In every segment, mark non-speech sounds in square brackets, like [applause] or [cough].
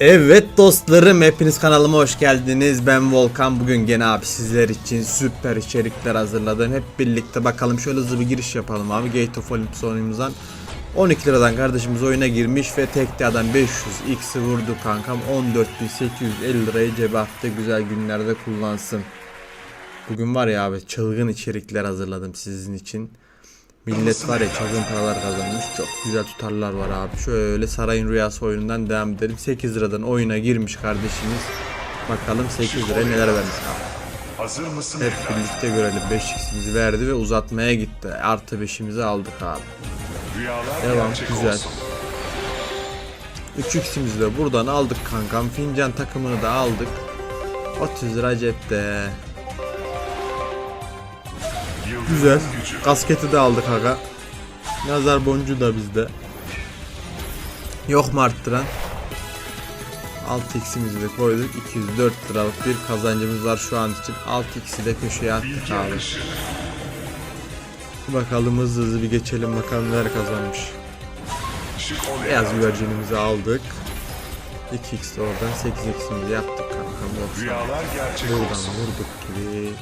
Evet dostlarım hepiniz kanalıma hoş geldiniz. Ben Volkan. Bugün gene abi sizler için süper içerikler hazırladım. Hep birlikte bakalım şöyle hızlı bir giriş yapalım abi. Gate of Olympus oyunumuzdan 12 liradan kardeşimiz oyuna girmiş ve tektadan 500 x'i vurdu kankam. 14.850 lirayı cebe attı. Güzel günlerde kullansın. Bugün var ya abi çılgın içerikler hazırladım sizin için. Millet var ya çılgın paralar kazanmış. Çok güzel tutarlar var abi. Şöyle Sarayın Rüyası oyunundan devam edelim. 8 liradan oyuna girmiş kardeşimiz. Bakalım 8 liraya neler vermiş abi. Hazır mısın? Hep birlikte görelim. 5x'imizi verdi ve uzatmaya gitti. Artı 5'imizi aldık abi. Rüyalar Devam, güzel. olsun. 3x'imizi de buradan aldık kankam. Fincan takımını da aldık. 30 lira cepte. Güzel. Kasketi de aldık aga. Nazar boncuğu da bizde. Yok mu arttıran? 6x'imizi de koyduk. 204 liralık bir kazancımız var şu an için. 6x'i de köşeye attık abi. Bakalım hızlı hızlı bir geçelim bakalım neler kazanmış. Beyaz güvercinimizi aldık. 2x de oradan 8x'imizi yaptık kankam. Buradan vurduk gibi.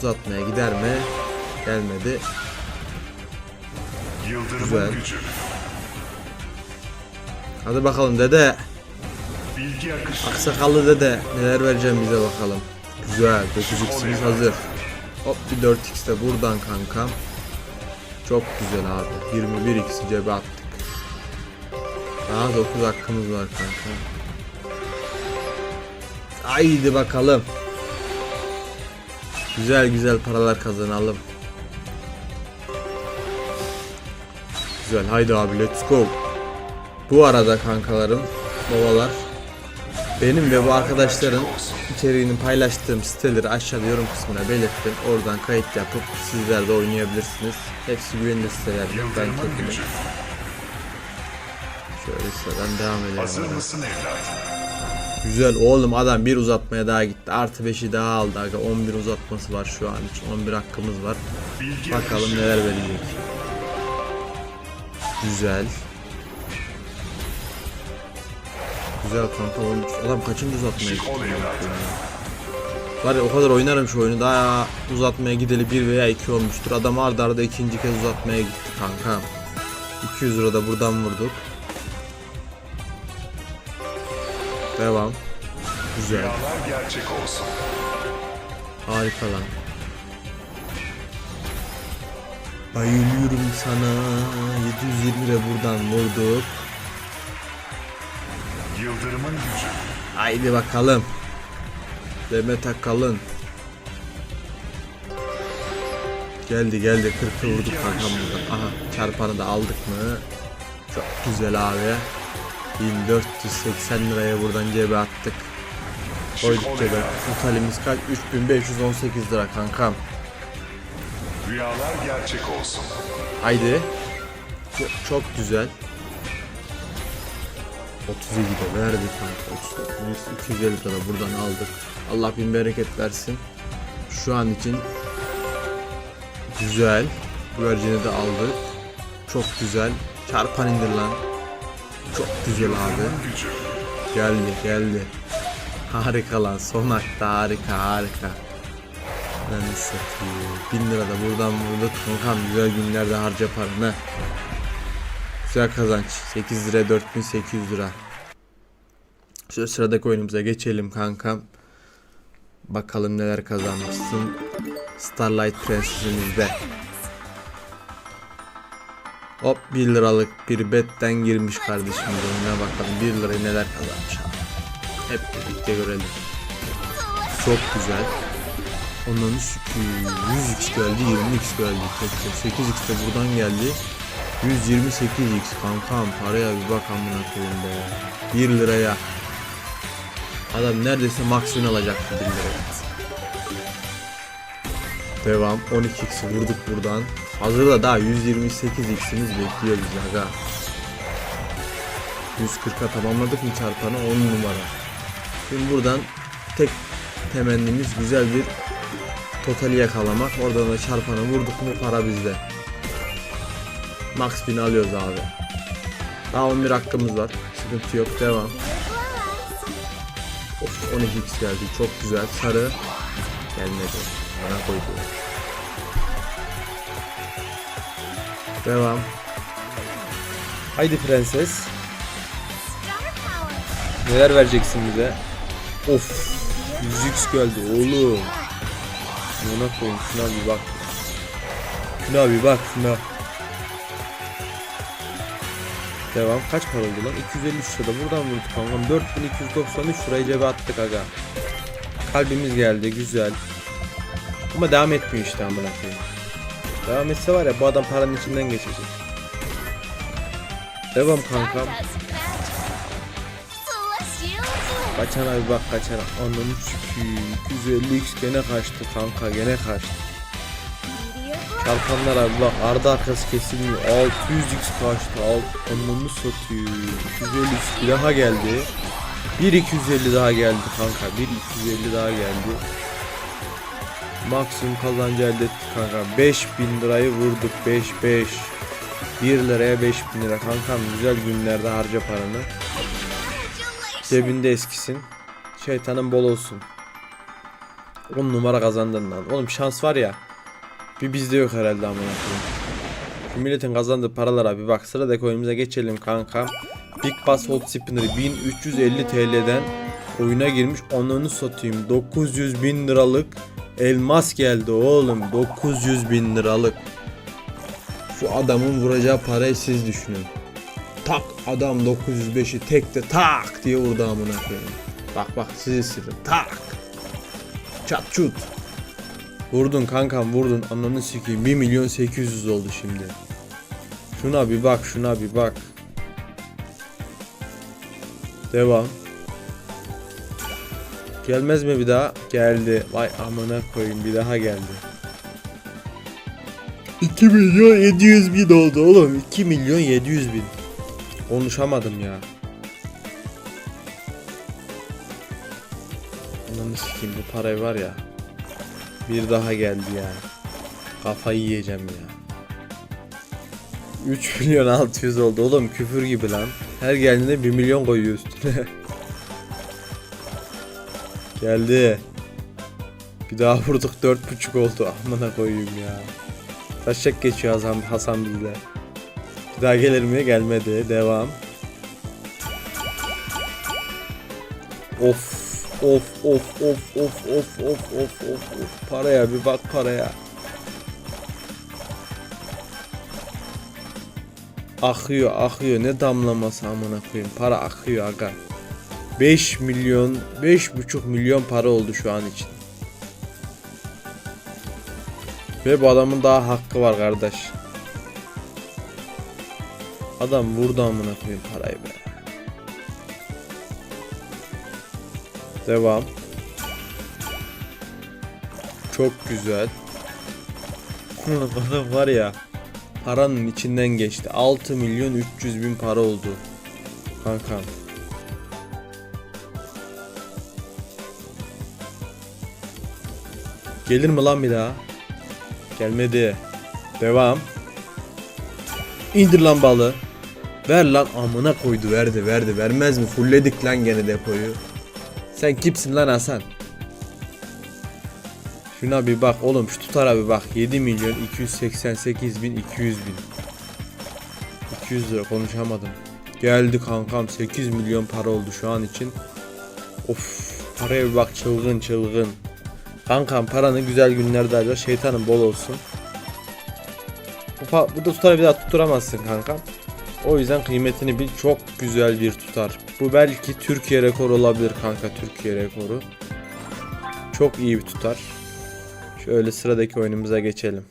Uzatmaya gider mi? Gelmedi. Yıldırımın Güzel. gücü. Hadi bakalım dede. Bilgi akışı. Aksakallı dede neler vereceğim bize bakalım. Güzel 9x'imiz hazır. Hop bir 4x de buradan kankam. Çok güzel abi. 21x cebe attık. Daha 9 hakkımız var kanka. Haydi bakalım. Güzel güzel paralar kazanalım. Güzel haydi abi let's go. Bu arada kankalarım, babalar benim ve bu arkadaşların içeriğini paylaştığım siteleri aşağıda yorum kısmına belirttim. Oradan kayıt yapıp sizler de oynayabilirsiniz. Hepsi güvenilir siteler. Ben gücü. Şöyle sıradan devam edelim. Hazır mısın evlat? Güzel oğlum adam bir uzatmaya daha gitti. Artı 5'i daha aldı aga. 11 uzatması var şu an için. 11 hakkımız var. Bakalım neler verecek. Güzel. Güzel kanka olmuş. Adam kaçıncı uzatmaya gitti? Var ya o kadar oynarım şu oyunu daha uzatmaya gideli 1 veya 2 olmuştur. Adam arda arda ikinci kez uzatmaya gitti kanka. 200 lira da buradan vurduk. Devam. Güzel. Rüyalar gerçek olsun. Harika lan. Bayılıyorum sana. 720 lira buradan vurduk. Yıldırımın gücü. Haydi bakalım. Demet Akalın. Geldi geldi 40'ı vurduk kankam buradan. Aha çarpanı da aldık mı? Çok güzel abi. 1480 liraya buradan cebe attık. Koyduk cebe. Totalimiz kaç? 3518 lira kankam. Rüyalar gerçek olsun. Haydi. Çok, çok güzel. 37 de verdi kanka. 39, 250 lira buradan aldık. Allah bin bereket versin. Şu an için güzel. Güvercini de aldık. Çok güzel. Çarpan indir lan. Çok güzel abi. Geldi geldi. Harika lan son akta harika harika. Ben satayım. 1000 lira da buradan vurduk. Kankam güzel günlerde harca paranı. Güzel kazanç. 8 lira 4800 lira. Şöyle sıradaki oyunumuza geçelim kankam. Bakalım neler kazanmışsın. Starlight Prenses'imizde. Hop 1 liralık bir betten girmiş kardeşimiz oyuna bakalım 1 lirayı neler kazanmış abi. Hep birlikte görelim. Çok güzel. Ondan 100x geldi 20x geldi. Tek tek. 8x de buradan geldi. 128x kankam paraya bir bak amına koyayım be. 1 liraya. Adam neredeyse maksimum alacaktı 1 liraya. Devam 12x'i vurduk buradan. Hazırda daha 128x'imiz bekliyor bizi aga. 140'a tamamladık mı çarpanı 10 numara. Şimdi buradan tek temennimiz güzel bir totali yakalamak. Oradan da çarpanı vurduk mu para bizde. Max 1000 alıyoruz abi. Daha 11 hakkımız var. Sıkıntı yok devam. Of 12x geldi çok güzel sarı gelmedi. Bana koydu. Devam. Haydi prenses. Neler vereceksin bize? Of. 100x geldi oğlum. Buna koyun şuna bir bak. Şuna bir bak şuna. Devam. Kaç para oldu lan? 253 lirada buradan vurduk kankam. 4293 lirayı cebe attık aga. Kalbimiz geldi güzel. Ama devam etmiyor işte amına koyayım. Devam etse var ya bu adam paranın içinden geçecek. Devam kankam. Kaçana bir bak kaçana. Ananı sikiyim. 250x gene kaçtı kanka gene kaçtı. Çarpanlar abi bak ardı arkası kesilmiyor. 600x kaçtı. Alt ananı satıyor. 250x bir daha geldi. Bir 250 daha geldi kanka. Bir 250 daha geldi. Maksimum kazancı elde ettik kanka. 5000 lirayı vurduk. 5 5. 1 liraya 5000 lira kankam güzel günlerde harca paranı. Cebinde eskisin. Şeytanın bol olsun. 10 numara kazandın lan. Oğlum şans var ya. Bir bizde yok herhalde amına. Şu milletin kazandığı paralara bir bak. Sıradaki oyunumuza geçelim kanka. Big Bass Hot Spinner 1350 TL'den oyuna girmiş. Onunu satayım. 900 bin liralık elmas geldi oğlum. 900 bin liralık. Şu adamın vuracağı parayı siz düşünün. Tak adam 905'i tekte tak diye vurdu amına koyayım. Bak bak sizi sırrım tak. Çat çut. Vurdun kankam vurdun ananı sikeyim 1 milyon 800 oldu şimdi. Şuna bir bak şuna bir bak. Devam. Gelmez mi bir daha? Geldi. Vay amına koyayım bir daha geldi. 2 milyon 700 bin oldu oğlum. 2 milyon 700 bin. Konuşamadım ya. Ananı sikeyim bu parayı var ya. Bir daha geldi ya. Kafayı yiyeceğim ya. 3 milyon 600 oldu oğlum küfür gibi lan. Her geldiğinde 1 milyon koyuyor üstüne. [laughs] geldi. Bir daha vurduk 4.5 oldu. Amına koyayım ya. Taşak geçiyor Hasan, Hasan bizle. Bir daha gelir mi? Gelmedi. Devam. Of of of of of of of of of of paraya bir bak paraya. Akıyor akıyor ne damlaması amına koyayım para akıyor aga. 5 milyon 5,5 milyon para oldu şu an için. Ve bu adamın daha hakkı var kardeş. Adam vurdu amına koyayım parayı be. Devam. Çok güzel. Adam var ya paranın içinden geçti. 6 milyon 300 bin para oldu. Kankam. Gelir mi lan bir daha? Gelmedi. Devam. İndir lan balı. Ver lan amına koydu verdi verdi vermez mi fullledik lan gene depoyu. Sen kimsin lan Hasan? Şuna bir bak oğlum şu tutara bir bak 7 milyon 288 bin 200 bin 200 lira konuşamadım Geldi kankam 8 milyon para oldu şu an için Of paraya bir bak çılgın çılgın Kankam paranı güzel günlerde harca şeytanın bol olsun Bu, bu da tutarı bir daha tutturamazsın kankam o yüzden kıymetini bil çok güzel bir tutar. Bu belki Türkiye rekoru olabilir kanka Türkiye rekoru. Çok iyi bir tutar. Şöyle sıradaki oyunumuza geçelim.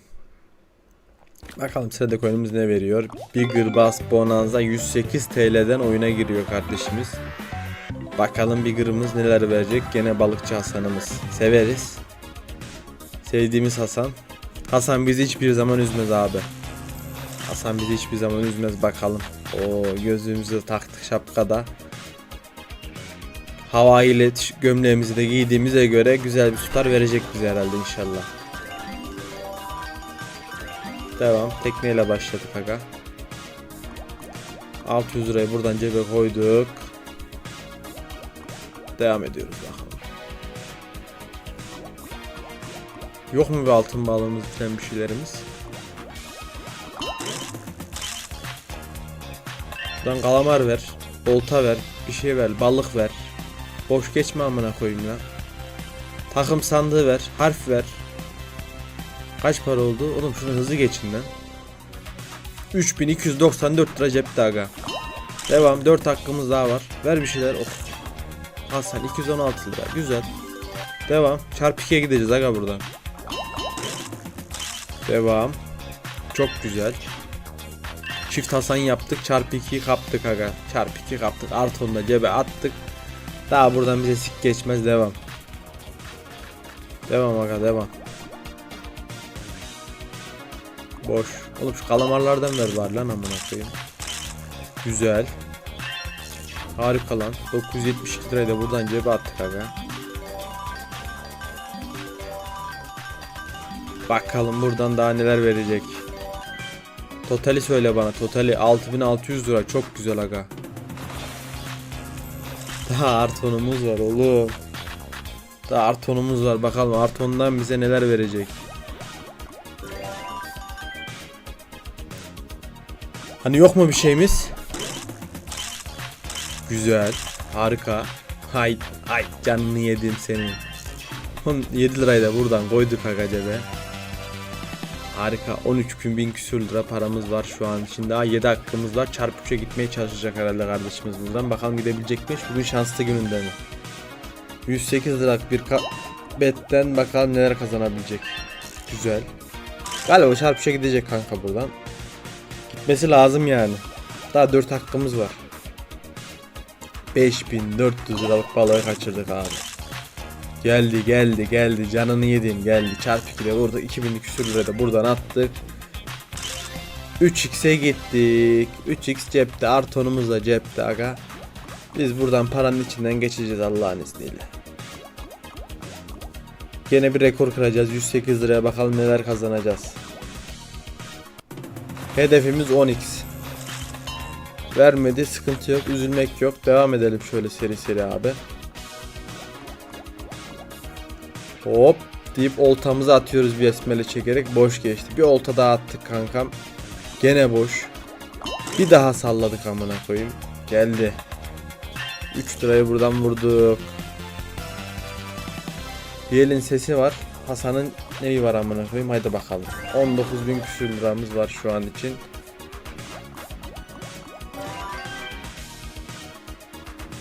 Bakalım sıradaki oyunumuz ne veriyor? Bigger Bass Bonanza 108 TL'den oyuna giriyor kardeşimiz. Bakalım Bigger'ımız neler verecek? Gene balıkçı Hasan'ımız. Severiz. Sevdiğimiz Hasan. Hasan bizi hiçbir zaman üzmez abi. Hasan bizi hiçbir zaman üzmez bakalım. O gözlüğümüzü taktık şapkada. Hava ile gömleğimizi de giydiğimize göre güzel bir tutar verecek bize herhalde inşallah. Devam. Tekneyle başladık aga. 600 lirayı buradan cebe koyduk. Devam ediyoruz bakalım. Yok mu bir altın balığımız falan bir şeylerimiz? Buradan kalamar ver. Olta ver. Bir şey ver. Balık ver. Boş geçme amına koyayım ya. Takım sandığı ver. Harf ver. Kaç para oldu? Oğlum şunu hızlı geçin lan. 3294 lira cepte aga. Devam 4 hakkımız daha var. Ver bir şeyler. Of. Hasan 216 lira. Güzel. Devam. Çarpı 2'ye gideceğiz aga buradan. Devam. Çok güzel. Çift Hasan yaptık. Çarpı 2'yi kaptık aga. Çarpı 2 kaptık. Artı da cebe attık. Daha buradan bize sik geçmez. Devam. Devam aga devam. Boş. Oğlum şu kalamarlardan ver var lan amına koyayım. Güzel. Harika lan. 972 lirayı da buradan cebe attık aga. Bakalım buradan daha neler verecek. Totali söyle bana. Totali 6600 lira. Çok güzel aga. Daha artonumuz var oğlum. Daha artonumuz var. Bakalım artondan bize neler verecek. Hani yok mu bir şeyimiz? Güzel. Harika. Hay hay canını yedim senin. 7 lirayı da buradan koyduk aga cebe. Harika. 13 bin bin küsür lira paramız var şu an için. Daha 7 hakkımız var. Çarpı 3'e gitmeye çalışacak herhalde kardeşimiz buradan. Bakalım gidebilecek mi bugün şanslı gününde mi? 108 liralık bir betten bakalım neler kazanabilecek. Güzel. Galiba çarpı 3'e gidecek kanka buradan. Gitmesi lazım yani. Daha 4 hakkımız var. 5400 liralık balığı kaçırdık abi Geldi geldi geldi. Canını yedin geldi. Çarpı 2'de vurdu. 2000 küsür lira da buradan attık. 3x'e gittik. 3x cepte artonumuz da cepte aga. Biz buradan paranın içinden geçeceğiz Allah'ın izniyle. Gene bir rekor kıracağız. 108 liraya bakalım neler kazanacağız. Hedefimiz 10x Vermedi sıkıntı yok. Üzülmek yok. Devam edelim şöyle seri seri abi Hop deyip oltamızı atıyoruz bir esmele çekerek boş geçti. Bir olta daha attık kankam. Gene boş. Bir daha salladık amına koyayım. Geldi. 3 lirayı buradan vurduk. Yel'in sesi var. Hasan'ın neyi var amına koyayım haydi bakalım. 19 bin küsür liramız var şu an için.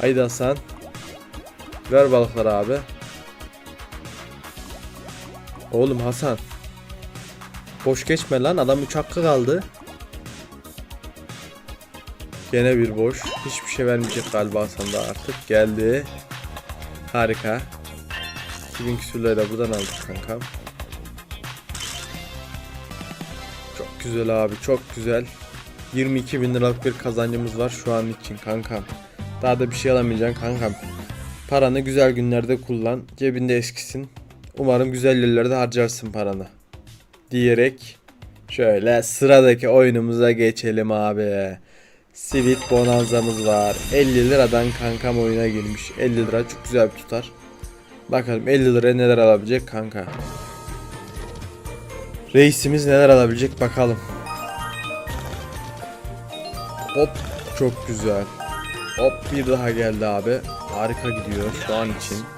Haydi Hasan. Ver balıkları abi. Oğlum Hasan. Boş geçme lan adam 3 hakkı kaldı. Gene bir boş. Hiçbir şey vermeyecek galiba Hasan da artık. Geldi. Harika. 2000 küsürleri de buradan aldık kankam. Çok güzel abi çok güzel. 22 bin liralık bir kazancımız var şu an için kankam. Daha da bir şey alamayacaksın kankam. Paranı güzel günlerde kullan. Cebinde eskisin. Umarım güzel yerlerde harcarsın paranı. Diyerek şöyle sıradaki oyunumuza geçelim abi. Sweet Bonanza'mız var. 50 liradan kankam oyuna girmiş. 50 lira çok güzel bir tutar. Bakalım 50 liraya neler alabilecek kanka. Reisimiz neler alabilecek bakalım. Hop çok güzel. Hop bir daha geldi abi. Harika gidiyor şu an için.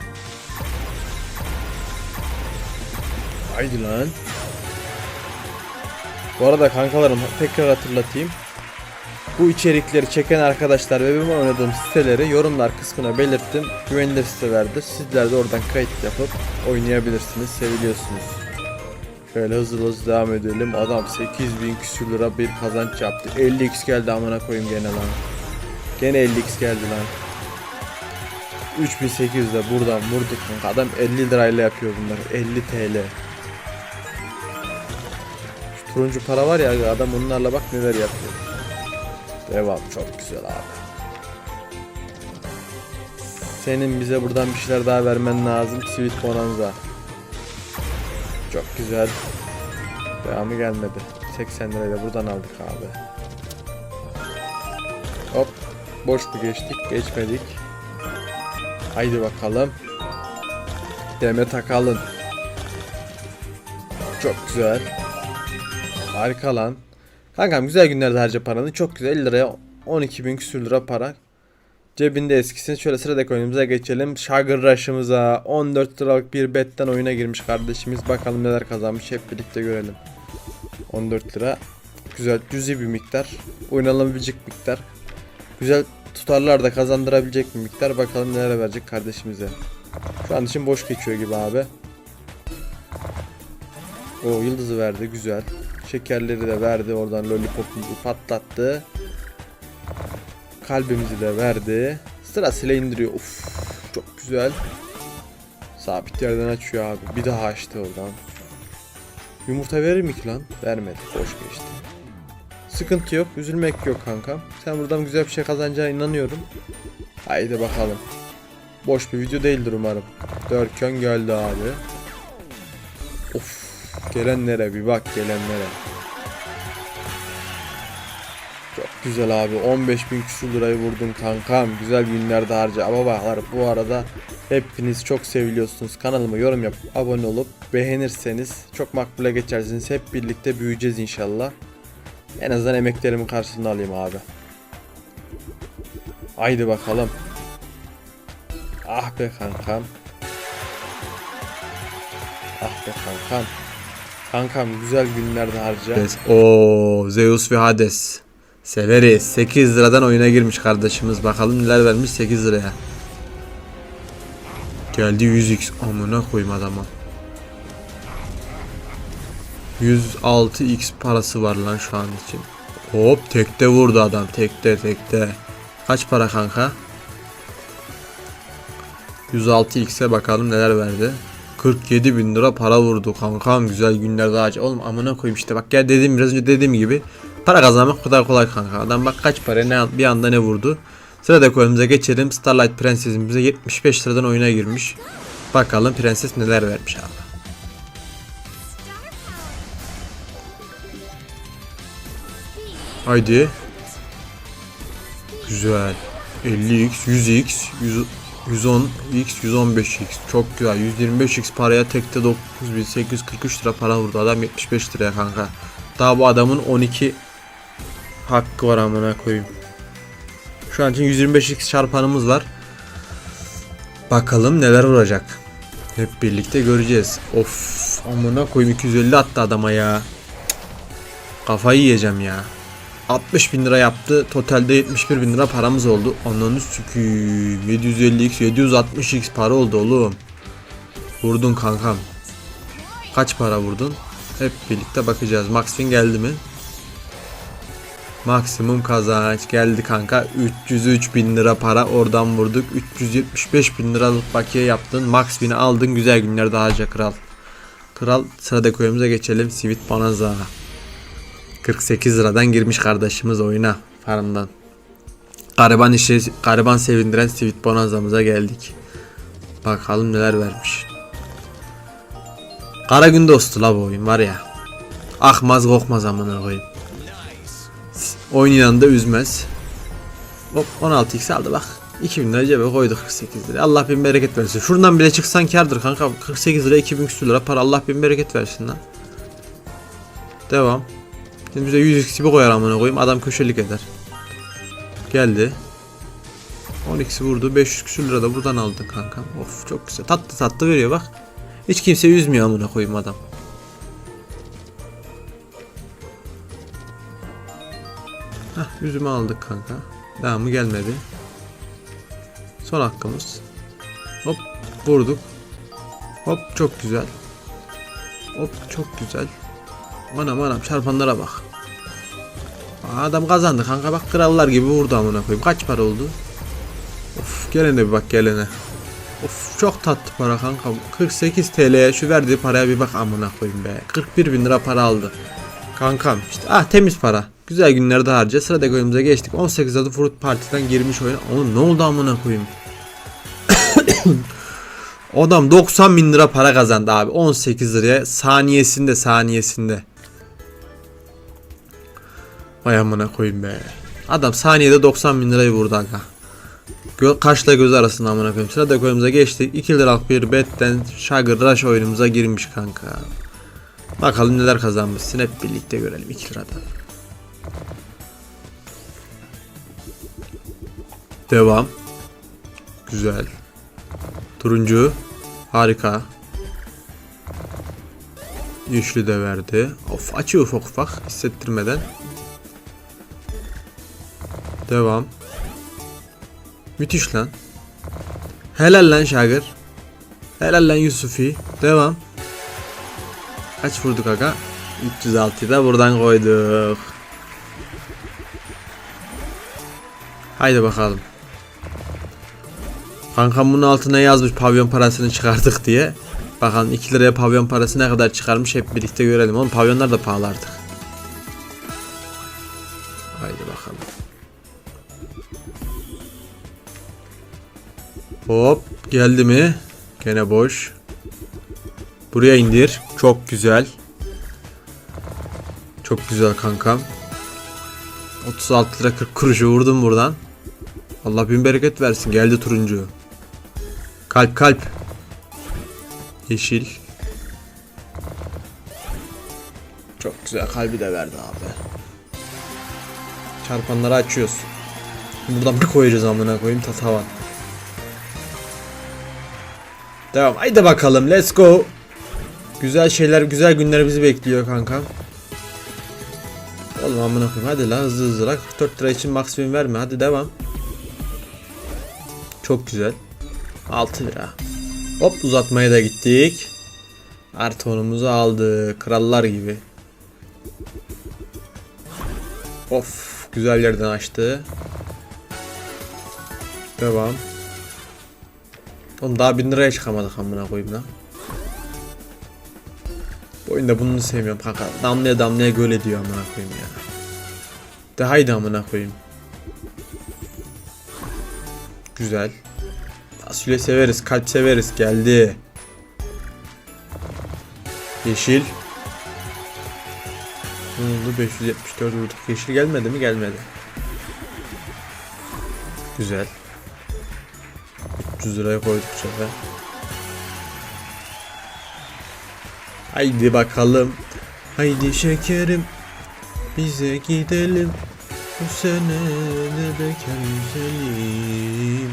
Haydi lan. Bu arada kankalarım tekrar hatırlatayım. Bu içerikleri çeken arkadaşlar ve benim oynadığım siteleri yorumlar kısmına belirttim. Güvenilir sitelerdir. Sizler de oradan kayıt yapıp oynayabilirsiniz. Seviliyorsunuz. Şöyle hızlı hızlı devam edelim. Adam 8000 küsür lira bir kazanç yaptı. 50x geldi amına koyayım gene lan. Gene 50x geldi lan. 3800 de buradan vurduk. Adam 50 lirayla yapıyor bunları. 50 TL. Turuncu para var ya adam onlarla bak neler yapıyor. Devam çok güzel abi. Senin bize buradan bir şeyler daha vermen lazım. Sweet Bonanza. Çok güzel. Devamı gelmedi. 80 lirayla buradan aldık abi. Hop. Boş mu geçtik? Geçmedik. Haydi bakalım. Demet Akalın. Çok güzel. Harika lan. Kankam güzel günlerde harca paranı. Çok güzel 50 liraya 12 bin küsür lira para. Cebinde eskisin. Şöyle sıradaki oyunumuza geçelim. Sugar Rush'ımıza 14 liralık bir betten oyuna girmiş kardeşimiz. Bakalım neler kazanmış hep birlikte görelim. 14 lira. Güzel cüzi bir miktar. Oynanabilecek miktar. Güzel tutarlar da kazandırabilecek bir miktar. Bakalım neler verecek kardeşimize. Şu an için boş geçiyor gibi abi. O yıldızı verdi güzel. Şekerleri de verdi. Oradan lollipopumuzu patlattı. Kalbimizi de verdi. Sırasıyla indiriyor. Uf, çok güzel. Sabit yerden açıyor abi. Bir daha açtı oradan. Yumurta verir mi ki lan? Vermedi. Boş geçti. Sıkıntı yok. Üzülmek yok kankam. Sen buradan güzel bir şey kazanacağına inanıyorum. Haydi bakalım. Boş bir video değildir umarım. Dörkön geldi abi. Gelenlere bir bak gelenlere. Çok güzel abi. 15 bin küsur lirayı vurdun kankam. Güzel günlerde harca. Ama baklar bu arada hepiniz çok seviliyorsunuz. Kanalıma yorum yapıp abone olup beğenirseniz çok makbule geçersiniz. Hep birlikte büyüyeceğiz inşallah. En azından emeklerimin karşılığını alayım abi. Haydi bakalım. Ah be kankam. Ah be kankam. Kankam güzel günlerde harca. O Zeus ve Hades. Severiz. 8 liradan oyuna girmiş kardeşimiz. Bakalım neler vermiş 8 liraya. Geldi 100x. Amına koyayım adama. 106x parası var lan şu an için. Hop tekte vurdu adam. Tekte tekte. Kaç para kanka? 106x'e bakalım neler verdi. 47 bin lira para vurdu kankam güzel günlerde ağacı. Oğlum amına koyayım işte bak gel dediğim biraz önce dediğim gibi para kazanmak o kadar kolay kanka. Adam bak kaç para ne bir anda ne vurdu. Sıradaki oyunumuza geçelim. Starlight Prensesimize 75 liradan oyuna girmiş. Bakalım prenses neler vermiş abi. Haydi. Güzel. 50x, 100x, 100, 110x, 115x. Çok güzel. 125x paraya tekte 9843 lira para vurdu. Adam 75 liraya kanka. Daha bu adamın 12 hakkı var amına koyayım. Şu an için 125x çarpanımız var. Bakalım neler vuracak. Hep birlikte göreceğiz. Of amına koyayım 250 attı adama ya. Kafayı yiyeceğim ya. 60 bin lira yaptı. Totalde 71 bin lira paramız oldu. Ananı süküyüm. 750x 760x para oldu oğlum. Vurdun kankam. Kaç para vurdun? Hep birlikte bakacağız. Max win geldi mi? Maksimum kazanç geldi kanka 303 bin lira para oradan vurduk 375 bin liralık bakiye yaptın Max aldın güzel günlerde harca kral Kral sıradaki oyunumuza geçelim Sweet Bonanza 48 liradan girmiş kardeşimiz oyuna farmdan Gariban işi gariban sevindiren Sweet Bonanza'mıza geldik Bakalım neler vermiş Kara gün dostu la bu oyun var ya Akmaz kokmaz amına koyayım Oynayan da üzmez. Hop 16x aldı bak. 2000 lira cebe koyduk 48 lira. Allah bin bereket versin. Şuradan bile çıksan kardır kanka. 48 lira 2000 küsür lira para Allah bin bereket versin lan. Devam. Şimdi bize 100x gibi koyar amına koyayım. Adam köşelik eder. Geldi. 12'si vurdu. 500 küsür lira da buradan aldın kanka. Of çok güzel. Tatlı tatlı veriyor bak. Hiç kimse üzmüyor amına koyayım adam. Hah yüzümü aldık kanka. Devamı gelmedi. Son hakkımız. Hop vurduk. Hop çok güzel. Hop çok güzel. Anam anam çarpanlara bak. Adam kazandı kanka bak krallar gibi vurdu amına koyayım. Kaç para oldu? Of gelene bir bak gelene. Of çok tatlı para kanka. 48 TL'ye şu verdiği paraya bir bak amına koyayım be. 41 bin lira para aldı. Kankam işte ah temiz para. Güzel günlerde harca. Sıradaki oyunumuza geçtik. 18 adı Fruit Party'den girmiş oyuna. Oğlum ne oldu amına koyayım? [coughs] Adam 90 bin lira para kazandı abi. 18 liraya saniyesinde saniyesinde. Vay amına koyayım be. Adam saniyede 90 bin lirayı vurdu aga. Gö kaşla göz arasında amına koyayım. Sıradaki oyunumuza geçtik. 2 liralık bir betten Sugar Rush oyunumuza girmiş kanka. Bakalım neler kazanmışsın hep birlikte görelim 2 liradan. Devam. Güzel. Turuncu. Harika. Yeşili de verdi. Of açıyor ufak ufak hissettirmeden. Devam. Müthiş lan. Helal lan Şagır. Helal lan Yusufi. Devam. Kaç vurduk aga? 306'yı da buradan koyduk. Haydi bakalım. Kankam bunun altına yazmış pavyon parasını çıkardık diye. Bakalım 2 liraya pavyon parası ne kadar çıkarmış hep birlikte görelim. Oğlum pavyonlar da pahalı artık. Haydi bakalım. Hop geldi mi? Gene boş. Buraya indir. Çok güzel. Çok güzel kankam. 36 lira 40 kuruşu vurdum buradan. Allah bin bereket versin. Geldi turuncu. Kalp kalp. Yeşil. Çok güzel kalbi de verdi abi. Çarpanları açıyoruz. Buradan bir koyacağız amına koyayım ta tavan. Devam. Haydi bakalım. Let's go. Güzel şeyler, güzel günler bizi bekliyor kankam. Oğlum amına koyayım. Hadi lan hızlı hızlı lan. 44 lira için maksimum verme. Hadi devam. Çok güzel. 6 lira. Hop uzatmaya da gittik. Artı onumuzu aldı. Krallar gibi. Of güzel yerden açtı. Devam. Oğlum daha 1000 liraya çıkamadık amına koyayım lan. Bu oyunda bunu sevmiyorum kanka. Damlaya damlaya göl ediyor amına koyayım ya. De haydi amına koyayım. Güzel. Fasulye severiz, kalp severiz. Geldi. Yeşil. Ne oldu? 574 vurduk. Yeşil gelmedi mi? Gelmedi. Güzel. 300 liraya koyduk bu sefer. Haydi bakalım. Haydi şekerim. Bize gidelim. Bu sene de bekar güzelim.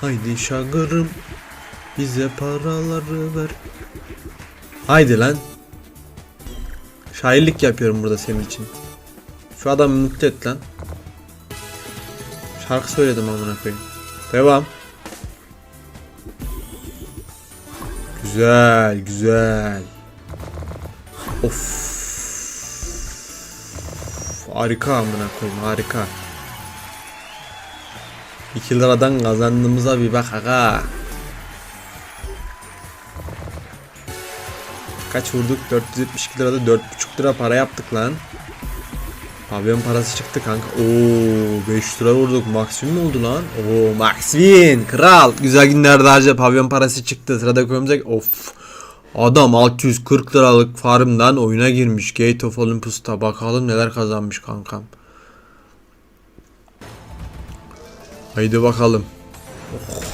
Haydi şagırım. Bize paraları ver. Haydi lan. Şairlik yapıyorum burada senin için. Şu adamı mutlu et lan. Şarkı söyledim amına koyayım. Devam. Güzel, güzel. Of. Harika amına koyayım, harika. 2 liradan kazandığımıza bir bak aga. Kaç vurduk? 472 lirada 4,5 lira para yaptık lan. Pavyon parası çıktı kanka. Oo 5 lira vurduk. Maksimum oldu lan. Oo max win. Kral. Güzel günlerde harca pavyon parası çıktı. Sırada koyumuzda of. Adam 640 liralık farmdan oyuna girmiş. Gate of Olympus'ta. Bakalım neler kazanmış kankam. Haydi bakalım. Oh,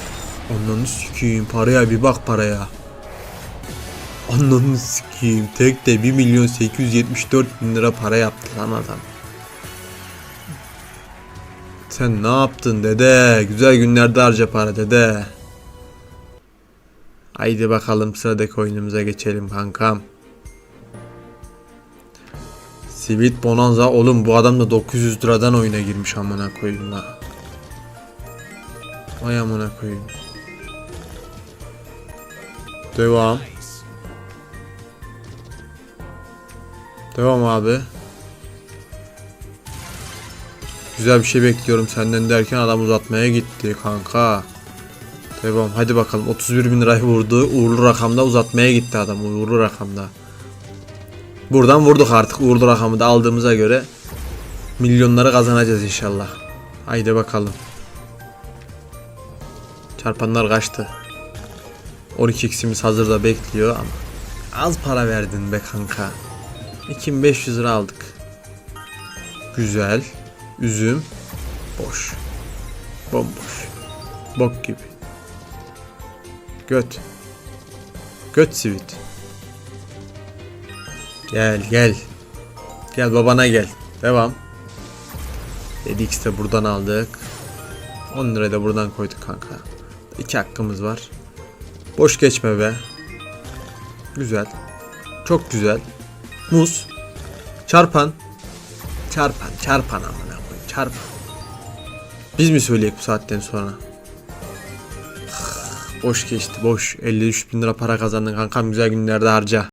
ananı sikeyim. Paraya bir bak paraya. Ananı sikeyim. Tek de 1 milyon 874 bin lira para yaptı lan adam. Sen ne yaptın dede? Güzel günlerde harca para dede. Haydi bakalım sıradaki oyunumuza geçelim kankam. Sweet Bonanza oğlum bu adam da 900 liradan oyuna girmiş amına koyayım la. Vay amına koyayım. Devam. Devam abi. Güzel bir şey bekliyorum senden derken adam uzatmaya gitti kanka. Devam hadi bakalım 31 bin lirayı vurdu. Uğurlu rakamda uzatmaya gitti adam uğurlu rakamda. Buradan vurduk artık uğurlu rakamı da aldığımıza göre milyonları kazanacağız inşallah. Haydi bakalım. Çarpanlar kaçtı. 12 x'imiz hazırda bekliyor ama az para verdin be kanka. 2500 lira aldık. Güzel. Üzüm. Boş. Bomboş. Bok gibi. Göt. Göt sivit. Gel gel. Gel babana gel. Devam. 7x de buradan aldık. 10 lirayı da buradan koyduk kanka. İki hakkımız var. Boş geçme be. Güzel. Çok güzel. Muz. Çarpan. Çarpan, çarpan amına Çarpan. Biz mi söyleyek bu saatten sonra? Boş geçti, boş. 53 bin lira para kazandın kankam güzel günlerde harca.